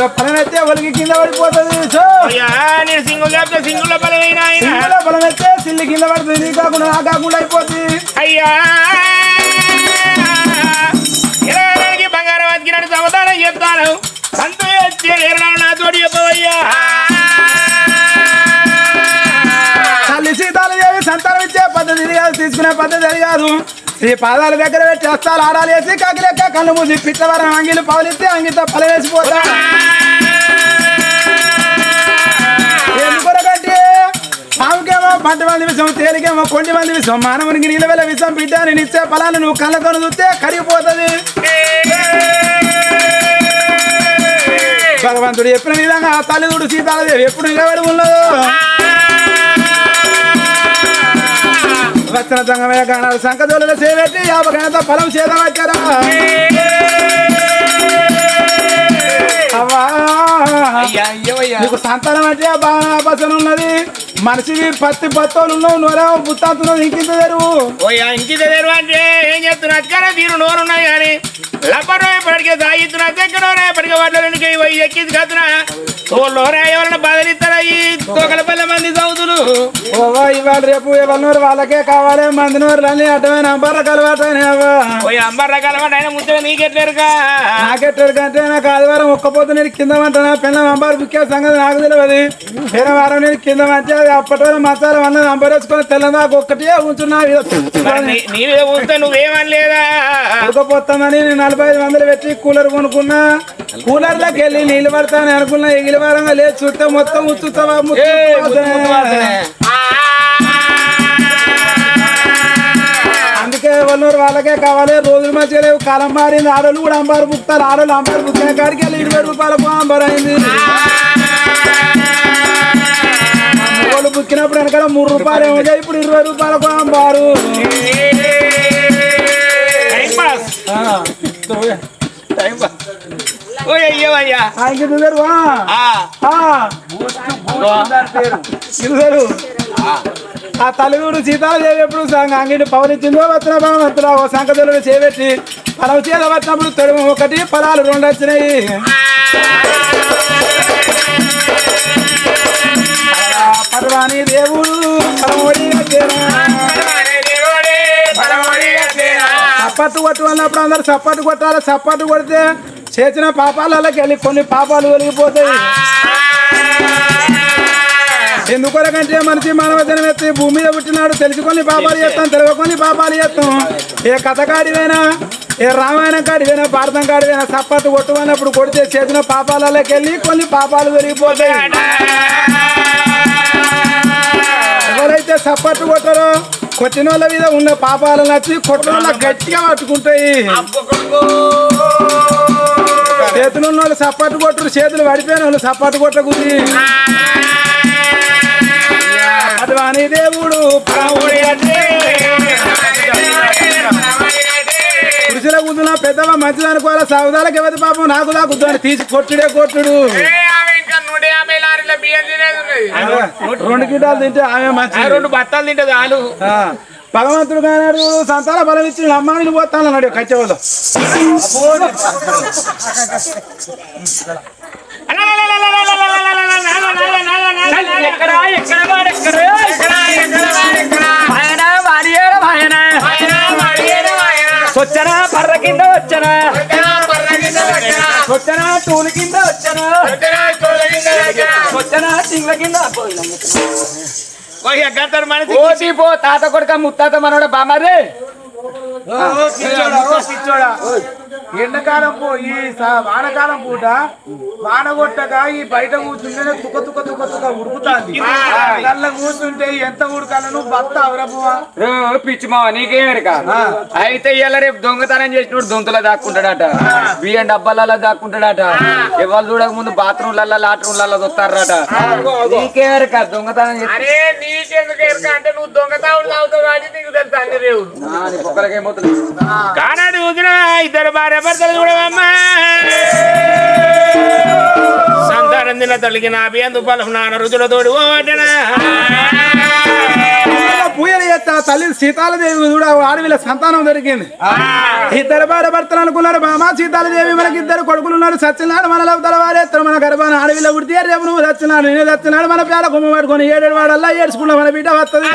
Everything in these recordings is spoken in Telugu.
ఎవడ ఫలమైతే ఎవరికి కింద పడిపోతుంది నేను సింగుల్ చెప్తే సింగుల్ బలమైన సింగులో ఫలమైతే సిల్లి కింద పడుతుంది నీ కాకుండా నా కాకుండా అయిపోతుంది. అయ్యా. ఇరవై బంగారం బతికినట్టు సమాధానం చెప్తాను. సంతు నా తోడు చెప్పవయ్యా. తల్లి సీతాలు దేవి సంతానం ఇచ్చే పద్ధతి కాదు తీసుకునే పద్ధతి అది కాదు. ఈ పాదాల దగ్గర పెట్టి వస్తాలు ఆడాలి వేసి కాకిలెక్క కళ్ళు మూసి పిట్టవరం అంగిలు పౌలిస్తే అంగితో పల వేసిపోతా. ఎందుకొరకంటే పాముకేమో పంట మంది విషయం తేలికేమో కొండి మంది విషయం మానవునికి నిలవెల విషయం బిడ్డ నేను ఇచ్చే ఫలాన్ని నువ్వు కళ్ళతో చూస్తే కరిగిపోతుంది. భగవంతుడు చెప్పిన విధంగా తల్లిదుడు సీతాలదేవి ఎప్పుడు నిలబడి ఉన్నదో. వచ్చిన సంగమయ్య గానాలు సంకదోళ్ళ సేవెట్టి యాభగణత ఫలం చేదవచ్చారా నీకు సంతానం అంటే బాగా బసన ఉన్నది. మనిషివి పత్తి పత్తోలు ఉన్నావు నూరేమో బుత్తాతున్నావు ఇంకింత తెరువు. ఇంటి దగ్గర అంటే ఏం చెప్తున్నా అక్కడ తీరు నోరున్నాయి కానీ లబ్బరు ఇప్పటికే సాగిస్తున్నా దగ్గర ఇప్పటికే వాటిలో రెండు పోయి తోళ్ళోరా ఎవరైనా బదిలిస్తారా ఈ తోకల పల్లె మంది చదువుతులు ఓవా ఇవాళ రేపు ఎవరినోరు వాళ్ళకే కావాలి మంది నోరు అన్ని అడ్డమైన అంబర్ర కలవాటనే అవ్వా. ఓయ్ అంబర్ రకాల వాడు ఆయన ముచ్చగా నీకెట్లేరుగా? నాకెట్టారు కంటే నాకు ఆదివారం ఒక్క పొద్దు నేను కింద నా పిల్లల అంబారు బుక్కే సంగతి నాకు తెలియదు వేరే వారం నేను కింద మంచి అప్పటి వరకు మసాలా అన్నది అంబరేసుకొని తెల్లదాకా ఒక్కటే ఉంచున్నా. మరి నీ- నీ మీద కూస్తే నువ్వేమని లేదా ఉడకపోతామని నేను నలభై ఐదు వందలు పెట్టి కూలర్ కొనుక్కున్నా. కూలర్లోకి వెళ్ళి నీళ్ళు పడతానని అనుకున్నా ఎగిలి వారంగా లేదు చుట్టే మొత్తం ఉచ్చుతావా అందుకే వాళ్ళు వాళ్ళకే కావాలి. రోజులు మంచిగా లేవు. కాలం మారింది. ఆడోళ్ళు కూడా అంబారు బుక్తారు ఆడోళ్ళు అంబారు బుక్కిన కాడికి వెళ్ళి ఇరవై రూపాయలకు అంబారు అయింది వాళ్ళు బుక్కినప్పుడు వెనకాల మూడు రూపాయలు ఏమో ఇప్పుడు ఇరవై రూపాయలకు అంబారు. Time pass. అయ్యవయ్యా ఆయనకి దిగరువా ఆ. తల్లిదూరు సీతాదేవి ఎప్పుడు సంగ అంగిని పవనిచ్చిందో వచ్చిన భగవంతుడు ఓ సంకతులను చేపెట్టి ఫలం చేత వచ్చినప్పుడు తొడుము ఒకటి ఫలాలు రెండు వచ్చినాయి. పర్వాణి దేవుడు. సప్పట్టు కొట్టు అన్నప్పుడు అందరు సప్పట్టు కొట్టాలి సప్పట్టు కొడితే చేసిన పాపాలకి వెళ్ళి కొన్ని పాపాలు వెలిగిపోతాయి. ఎందుకొరకంటే మనిషి మానవ జనం ఎత్తి భూమి మీద పుట్టినాడు తెలుసుకొని పాపాలు చేస్తాం తెలియకొని పాపాలు చేస్తాం. ఏ కథ కాడివైనా ఏ రామాయణం కాడివైనా భారతం కాడివైనా సప్పట్టు కొట్టుకున్నప్పుడు కొడితే చేసిన పాపాలకి వెళ్ళి కొన్ని పాపాలు వెలిగిపోతాయి. ఎవరైతే సప్పట్టు కొట్టారో కొట్టిన వాళ్ళ మీద ఉన్న పాపాలు నచ్చి కొట్టిన వాళ్ళ గట్టిగా పట్టుకుంటాయి. చేతులు ఉన్న వాళ్ళు సప్పట్టు కొట్టరు చేతులు పడిపోయిన వాళ్ళు సప్పట్టు కొట్టకూడదు. అటువంటి దేవుడు పురుషుల గుద్దున పెద్దవా మంచిది అనుకోవాలి? సాగుదాలకు ఎవరి పాపం? నాకు అని తీసి కొట్టుడే కొట్టుడు. రెండు గిడ్డాలు తింటే ఆమె మంచి రెండు బత్తాలు తింటే చాలు భగవంతుడు కానాడు సంతాన బలం ఇచ్చి అమ్మాయిని పోతాను అన్నాడు కచ్చేవాళ్ళు ఎక్కడ ఎక్కడ వచ్చనా? పర్ర కింద వచ్చనా? వచ్చనా? టూలు కింద వచ్చనా? వచ్చనా సింగ్ల కింద કોઈ ગતર માણસ ઓ દીપો તાತ ಕೊಡ್ಕ ಮುತ್ತಾತ ಮನೋಡ ಬಾಮಾರೆ ఎండాకాలం పో ఈ వానకాలం పూట వాన కొట్టక ఈ బయట కూర్చుంటేనే తుక తుక తుక తుక ఉడుకుతాంది. కళ్ళ కూర్చుంటే ఎంత ఉడకాలను భర్త అవరపువా పిచ్చి మావ నీకేమేరక అయితే ఇవాళ రేపు దొంగతనం చేసినోడు దొంతలో దాక్కుంటాడట. బియ్యం డబ్బాలలో దాక్కుంటాడట. ఎవరు చూడక ముందు బాత్రూమ్లలో లాట్రూమ్లలో దొత్తారట. నీకేమేరక దొంగతనం చేసి నీకెందుకు ఎరక అంటే నువ్వు తాగుతావు కాబట్టి నీకు తెలుసు అన్ని నీ పొక్కలకేమవుతుంది కానాడు ఇద్దరు భార్య భర్తలు చూడవమ్మా సంతానం తల్లికి నా బియ్యం తుపాలు నాన్న రుచులతోడు ఓటనా పూయలు చేస్తే తల్లి సీతాలదేవి కూడా ఆడవిల సంతానం దొరికింది. ఇద్దరు భార్య భర్తలు అనుకున్నారు బామా సీతాలదేవి మనకి ఇద్దరు కొడుకులు ఉన్నారు సత్యనాడు మన లవతల వారేస్తారు మన గర్భాన అడవిలో ఉడితే రేపు నువ్వు సత్యనాడు నేను సత్యనాడు మన పేడ కుమ్మ పట్టుకొని ఏడేడు వాడల్లా ఏడ్చుకున్నా మన బిడ్డ వస్తుంది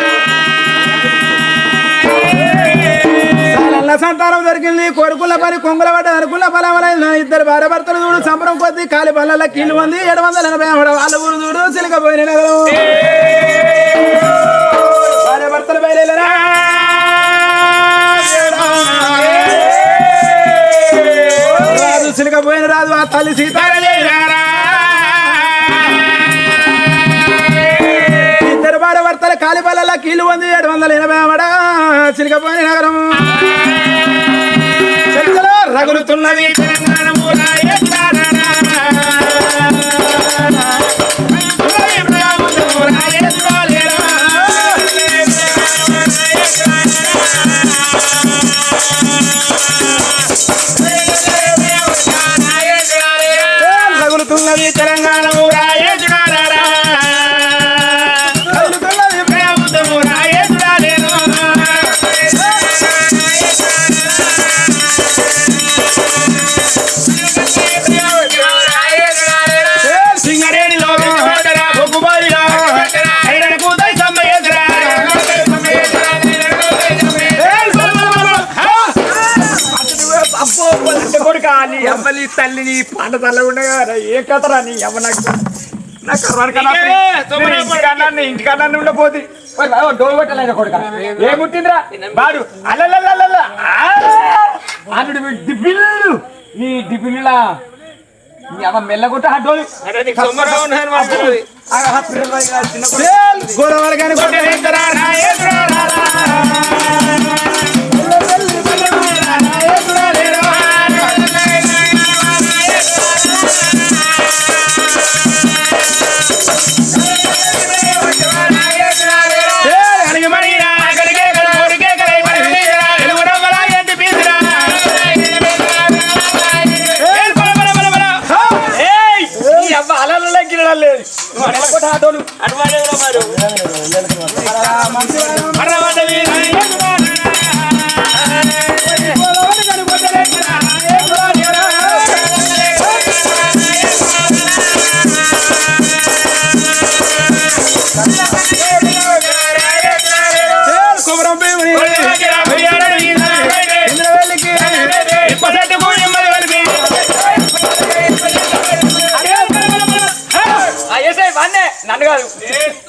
సంతానం దొరికింది కొడుకుల పని కొంగుల పడ్డ అనుకున్న ఫలమలైన ఇద్దరు భార్య భర్తలు చూడు సంబరం కొద్ది కాలి బల్ల కీళ్ళు ఉంది ఏడు వందల ఎనభై ఆవిడ వాళ్ళ ఊరు చూడు సిలికపోయిన నగరం. భార్య భర్తలు బయలుదేరా రాజు సిలికపోయిన రాజు ఆ తల్లి సీతారా ఇద్దరు భార్య కీలు కాలి బల్ల కీళ్ళు మంది ఏడు వందల ఎనభై ఆవిడ సిలికపోయిన నగరం. చెక్కలో రగులుతున్నది రగులుతున్నది తెలంగాణ అమ్మని తల్లిని పంట తల్లగుండగా ఏ కథరా నీ అమ్మ నాకు? నా ఇంటికన్నా ఉండపోతే పెట్టలేదు కొడుక? ఏముట్టిందిరా అల్లుడు డిపిల్లు నీ నీ అమ్మ మెల్లగొట్ట డోలు నీకు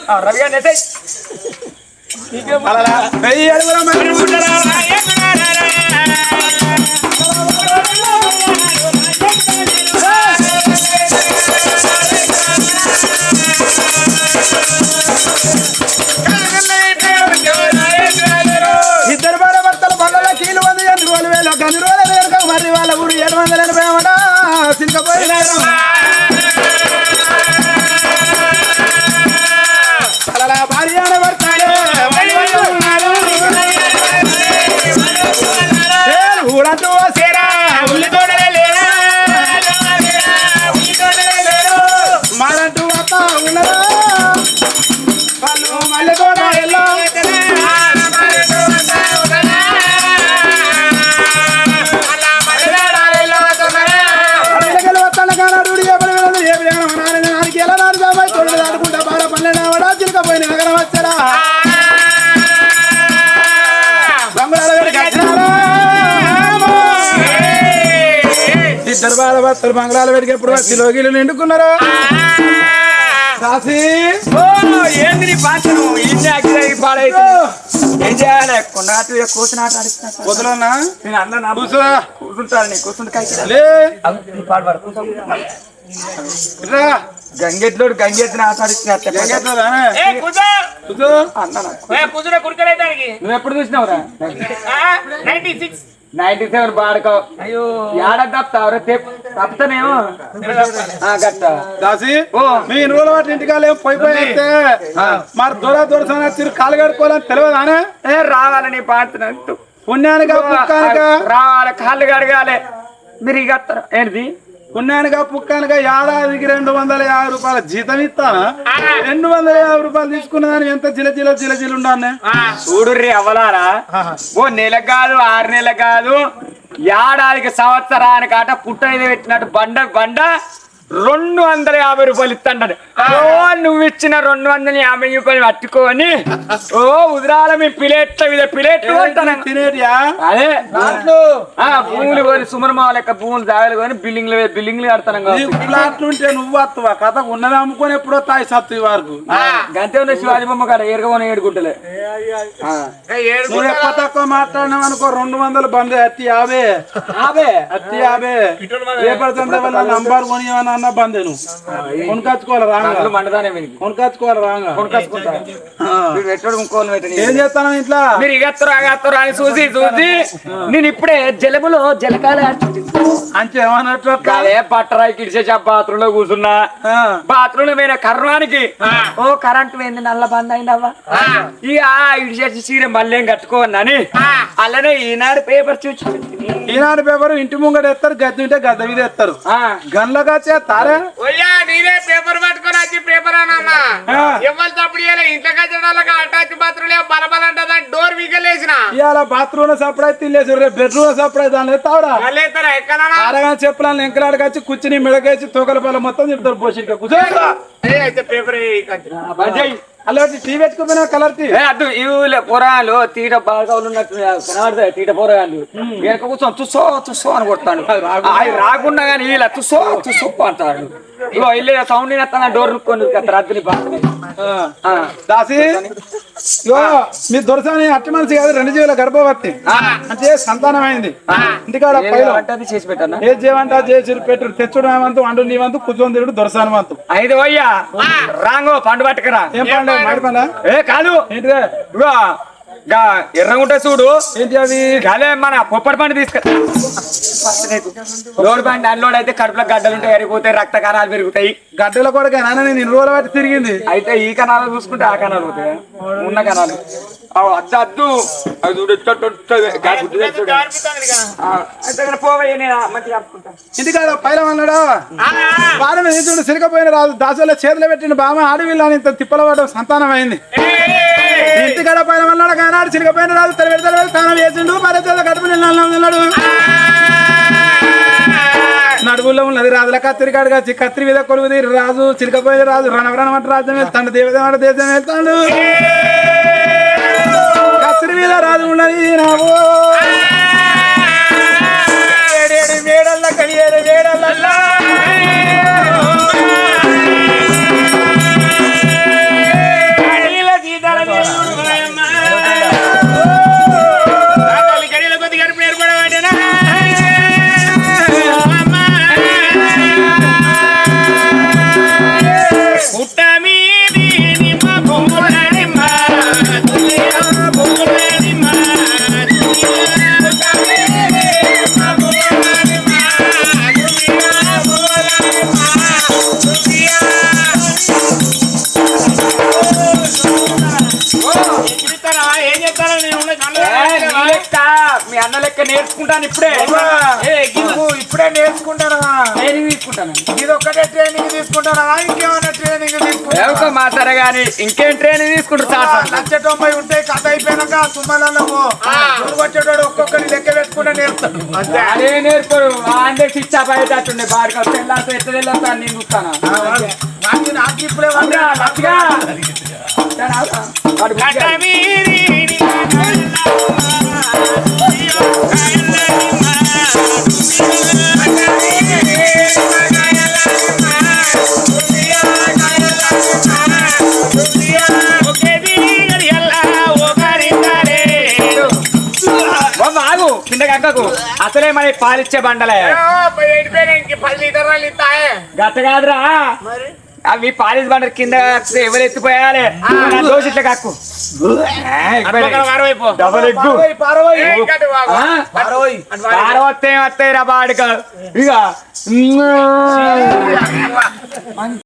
రవి గారిని భర్తలు బంగాళాల వేడికి ఎప్పుడు వచ్చి లోగిలు నిండుకున్నారు? ఏంది పాడైతే. ఏం చేయాలి? కూర్చుని ఆట ఆడిస్తున్నా. వదలన్నా నేను అన్న కూర్చుంటాను నీ కూర్చుంటే కాకి లే. నీ పాడు పడు రా గంగెట్లోడు గంగెత్తిన నువ్వు ఎప్పుడు చూసినావురా? Ninety seven బాడుకో. అయ్యో. ఏడ తప్పుతావురా తప్పుతానేమో? ఆ, గట్ట దాసి ఓ. మీ ఇన్ని రోజుల వాటి ఇంటికాలే పోయి పోయి వస్తే మరి దూర దూర వచ్చి కాలు కడుకోవాలని తెలియదానే ఏ రావాలని పాడుతున్నా పుణ్యానిక రావాలి కాళ్ళు కడగాలి. మీరు ఇక ఏంటిది? పుణ్యానిగా పుక్కానిగా ఏడాదికి రెండు వందల యాభై రూపాయల జీతం ఇస్తానా? రెండు వందల యాభై రూపాయలు తీసుకున్న దాని ఎంత జిల జిల జిల జిల ఉండానే చూడుర్రి అవ్వలారా ఓ నెల కాదు ఆరు నెలల కాదు ఏడాదికి సంవత్సరానికి ఆట పుట్ట పెట్టినట్టు బండ బండ రెండు వందల యాభై రూపాయలు ఇస్తాడు ఓ నువ్వు ఇచ్చిన రెండు వందల యాభై రూపాయలు పట్టుకొని ఓ ఉదరాల మీ పిలేట్ల మీద పిలేట్లు అదే. భూములు కొని సుమరమా లెక్క భూములు దాగలు కొని బిల్డింగ్లు బిల్డింగ్లు కడతాను ప్లాట్లు ఉంటే నువ్వు వస్తావా కథ ఉన్నది అమ్ముకొని ఎప్పుడో తాయి సత్తు వరకు. గంతే ఉన్న శివాజీ బొమ్మ కాడ ఎరగమని ఏడుకుంటలే నువ్వు ఎక్కువ తక్కువ మాట్లాడినావు అనుకో రెండు వందలు బంద్ అత్తి యాభై. ఆబే అత్తి యాభై. రేపటి సంత వల్ల నంబర్ కొని ఏమన్నా అన్న బందే నువ్వు కొనుకొచ్చుకోవాలి రాంగా మండదానే. కొనుకొచ్చుకోవాలి రాంగా. కొనుక్కొచ్చుకుంటా. ఆ. వీడు పెట్టడు ఏం చేస్తాను ఇంట్లో? మీరు ఇగత్తరు అగత్తరు అని చూసి చూసి నేను ఇప్పుడే జలములో జలకాల అంచె ఏమన్నట్లు? కాదే పట్టరాయి కిడిచే బాత్రూమ్లో కూర్చున్నా. ఆ. బాత్రూమ్లో పోయిన కర్రానికి ఓ కరెంట్ పోయింది నల్ల బంద్ అయిందవ్వా. ఇక ఇడిచేసి చీర మళ్ళీ కట్టుకోవన్నాని అలానే ఈనాడు పేపర్ చూసి ఈనాడు పేపర్ ఇంటి ముంగట ఎత్తారు గద్దె ఉంటే గద్ద మీద ఎత్తారు. ఆ, గన్లగా చేస్తారా ఒయ్యా నేనే పేపర్ పట్టుకొని వచ్చి పేపర్. ఎవరు తప్పుడు అటాచ్ బాత్రూమ్ డోర్ ఇవాళ సప్లై తినేసి రేపు బెడ్రూమ్ సప్లై దాని ఎక్కడనా ఆరగా చెప్పులను కూర్చుని మిడకేసి తోకల మొత్తం చెప్తారు పోషిక కూర్చో. ఏ, అయితే పేపర్. అలాంటి టీ పెట్టుకుపోయినా కలర్ టీ? ఏ అద్దు ఇవి పొరాలు తీట బాగా ఉన్నట్టు కనబడతాయి తీట పొరగాళ్ళు వెనక కూర్చొని తుస్సో తుస్సో అని కొడతాడు. అవి రాకుండా. కానీ ఇలా తుస్సో తుస్సో అంటాడు. ఇగో ఇల్లు సౌండ్ వస్తాను డోర్ కొని రాత్రి. దాసి ఇగో మీ దొరసాని అట్టి మనిషి కాదు రెండు జీవుల గర్భవతి. అంటే సంతానం అయింది ఇంటికాడ చేసి పెట్టాను ఏ జీవంతా చేసి పెట్టు తెచ్చుడు వంతు వండు నీ వంతు కూర్చొని తిరుడు దొరసాని వంతు. ఐదు అయ్యా రాంగో పండు పట్టుకురా. ఏం పండు? మాడి పండా? ఏ కాదు. ఇగో గా ఎర్రగుంటే చూడు. ఏంటి అవి అదే మన పొప్పటి పండు తీసుకు లోడ్ పండు అన్లోడ్ అయితే కడుపులో గడ్డలు ఉంటాయి ఎరిగిపోతాయి రక్త కణాలు పెరుగుతాయి. గడ్డల కొడుకు నాన్న నేను ఇన్ని రోజుల బట్టి తిరిగింది? అయితే ఈ కణాలు చూసుకుంటే ఆ కణాలు పోతాయి. ఉన్న కణాలు. అద్దు అద్దు. అది చూడు. ఇంటికాడ పైల అన్నాడా? తీసుడు సిరికపోయిన రాదు దాసలో చేతులు పెట్టిన బామ ఆడవిల్లని ఇంత తిప్పల పడడం సంతానం అయింది ఇంటికాడ పైన అన్నాడు కానాడు చిలకపోయిన రాజు తెలవెడి తెలవెడి తానం వేసిండు. మరి కడుపు నిన్నాడు నడువుల్లో ఉన్నది రాజుల కత్తిరి కాడుగా కత్తిరి మీద కొలువుది రాజు చిరికపోయేది రాజు రణవరణం అంటే రాజ్యం వెళ్తాడు దేవదేవ దేశం వెళ్తాడు కత్తిరి మీద రాజు ఉన్నది నావు ఏడేడు మేడల్ల కలియేడు మేడల్ల ఇప్పుడే నేర్చుకుంటాను ట్రైనింగ్ తీసుకుంటాను. ఇది ఒక్కటే ట్రైనింగ్ తీసుకుంటారా ఇంకేమైనా ట్రైనింగ్ తీసుకుంటా ఎవరికో మాట్లాడ గాని ఇంకేం ట్రైనింగ్ తీసుకుంటారు. లక్ష తొంభై ఉంటే కథ అయిపోయినాక తుమ్మలలో వచ్చేటోడు ఒక్కొక్కరి లెక్క పెట్టుకుంటే నేర్పుతాడు. అదే. నేర్పరు అంటే శిక్ష బయటట్టుండే బాడికి వస్తే వెళ్ళాలి ఎట్లా వెళ్ళాలి నేను చూస్తాను? నాకు ఇప్పుడే? వాడు కక్కకు అసలే మరి పాలిచ్చే బండలే. గట్ట కాదురా. అవి పాలిస్ బండలు కింద ఎవరు ఎత్తిపోయాలి? నా దోశ ఇట్లా కక్కు డబల్ ఎగ్గు? పారవత్తే వస్తాయి రా బాడిక? ఇక